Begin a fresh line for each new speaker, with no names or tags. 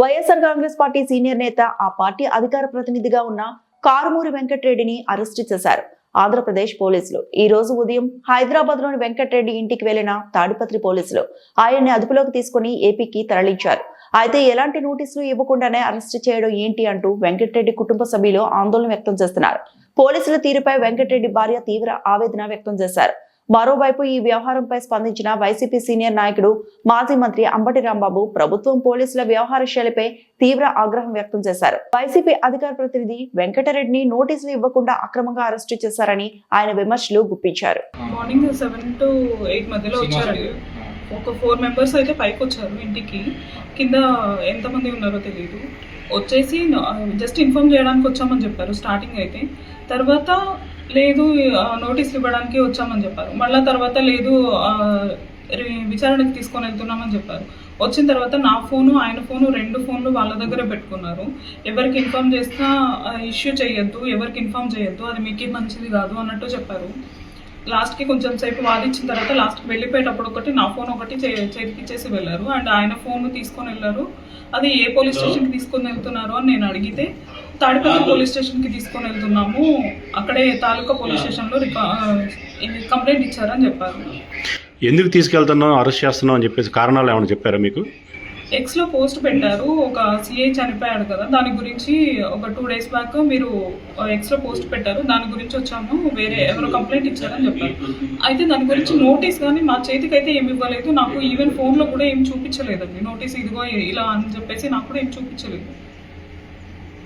YSR Congress party senior నేత ఆ party అధికార ప్రతినిధిగా ఉన్న కారుమూరి వెంకటరెడ్డిని అరెస్టు చేశారు. ఆంధ్రప్రదేశ్ పోలీసులు. ఈ రోజు ఉదయం హైదరాబాద్లోని వెంకటరెడ్డి ఇంటికి వెళ్ళిన తాడిపత్రి పోలీసులు ఆయన్ని అదుపులోకి తీసుకుని ఏపీకి తరలించారు. అయితే ఎలాంటి నోటీసులు ఇవ్వకుండానే అరెస్టు చేయడం ఏంటి అంటూ వెంకటరెడ్డి కుటుంబ సభ్యులు ఆందోళన వ్యక్తం చేస్తున్నారు. పోలీసుల తీరుపై వెంకటరెడ్డి భార్య తీవ్ర ఆవేదన వ్యక్తం చేశారు. మరోవైపు ఈ వ్యవహారంపై స్పందించిన వైసీపీ సీనియర్ నాయకుడు మాజీ మంత్రి అంబటి రాంబాబు ప్రభుత్వం పోలీసుల వ్యవహార శైలిపై తీవ్ర ఆగ్రహం వ్యక్తం చేశారు. వైసీపీ అధికార ప్రతినిధి వెంకటరెడ్డిని నోటీసులు ఇవ్వకుండా అక్రమంగా అరెస్టు చేశారని ఆయన విమర్శలు గుప్పించారు.
మార్నింగ్ సెవెన్ టు ఎయిట్ మధ్యలో వచ్చారండి ఒక ఫోర్ మెంబర్స్ అయితే పైకి వచ్చారు ఇంటికి. కింద ఎంతమంది ఉన్నారో తెలియదు వచ్చేసి జస్ట్ ఇన్ఫామ్ చేయడానికి వచ్చామని చెప్పారు స్టార్టింగ్ అయితే. తర్వాత లేదు నోటీసులు ఇవ్వడానికి వచ్చామని చెప్పారు. మళ్ళీ తర్వాత లేదు విచారణకు తీసుకొని వెళ్తున్నామని చెప్పారు. వచ్చిన తర్వాత నా ఫోను ఆయన ఫోను రెండు ఫోన్లు వాళ్ళ దగ్గర పెట్టుకున్నారు. ఎవరికి ఇన్ఫామ్ చేసినా ఇష్యూ చేయొద్దు ఎవరికి ఇన్ఫామ్ చేయొద్దు అది మీకే మంచిది కాదు అన్నట్టు చెప్పారు. లాస్ట్కి కొంచెం సేపు వాదించిన తర్వాత లాస్ట్కి వెళ్ళిపోయేటప్పుడు ఒకటి నా ఫోన్ ఒకటి చే- చేతికి ఇచ్చేసి వెళ్ళారు. అండ్ ఆయన ఫోన్ తీసుకొని వెళ్ళారు. అది ఏ పోలీస్ స్టేషన్కి తీసుకొని వెళ్తున్నారు అని నేను అడిగితే తాడిపత్రి పోలీస్ స్టేషన్కి తీసుకొని వెళ్తున్నాము. అక్కడే తాలూకా పోలీస్ స్టేషన్లో రికా- కంప్లైంట్ ఇచ్చారని చెప్పారు.
ఎందుకు తీసుకెళ్తున్నాం అరెస్ట్ చేస్తున్నాం అని చెప్పేసి కారణాలు ఏమైనా చెప్పారా మీకు?
ఎక్స్లో పోస్ట్ పెట్టారు. ఒక సిఐ చనిపోయాడు కదా దాని గురించి ఒక టూ డేస్ బ్యాక్ మీరు ఎక్స్లో పోస్ట్ పెట్టారు. దాని గురించి వచ్చాము. వేరే ఎవరో కంప్లైంట్ ఇచ్చారని చెప్పారు. అయితే దాని గురించి నోటీస్ కానీ మా చేతికి అయితే ఏమి ఇవ్వలేదు. నాకు ఈవెన్ ఫోన్లో కూడా ఏం చూపించలేదండి. నోటీస్ ఇదిగో ఇలా అని చెప్పేసి నాకు కూడా ఏం చూపించలేదు.